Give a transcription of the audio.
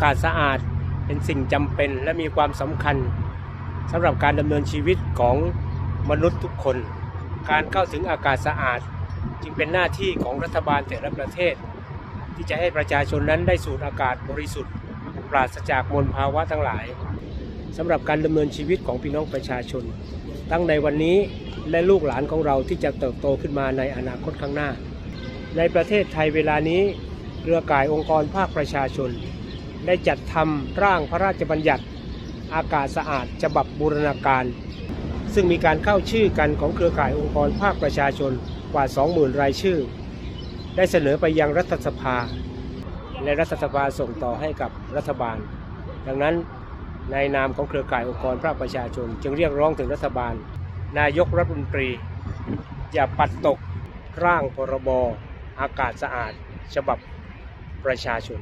ากาศสะอาดเป็นสิ่งจำเป็นและมีความสำคัญสำหรับการดำเนินชีวิตของมนุษย์ทุกคน การเข้าถึงอากาศสะอาด จึงเป็นหน้าที่ของรัฐบาลแต่ละประเทศ ที่จะให้ประชาชนนั้นได้สูดอากาศบริสุทธิ์ ปราศจากมลภาวะทั้งหลายสำหรับการดำเนินชีวิตของพี่น้องประชาชน ตั้งในวันนี้และลูกหลานของเราที่จะเติบโตขึ้นมาในอนาคตข้างหน้า ในประเทศไทยเวลานี้เครือข่ายองค์กรภาคประชาชน ได้จัดทำร่างพระราชบัญญัติ อากาศสะอาดฉบับบูรณาการ ซึ่งมีการเข้าชื่อกันของเครือข่ายองค์กรภาคประชาชนกว่า 20,000 รายชื่อ ได้เสนอไปยังรัฐสภา และรัฐสภาส่งต่อให้กับรัฐบาล ดังนั้นในนามของเครือข่ายองค์กรภาคประชาชน จึงเรียกร้องถึงรัฐบาล นายกรัฐมนตรี อย่าปัดตกร่างพรบอากาศสะอาด ฉบับประชาชน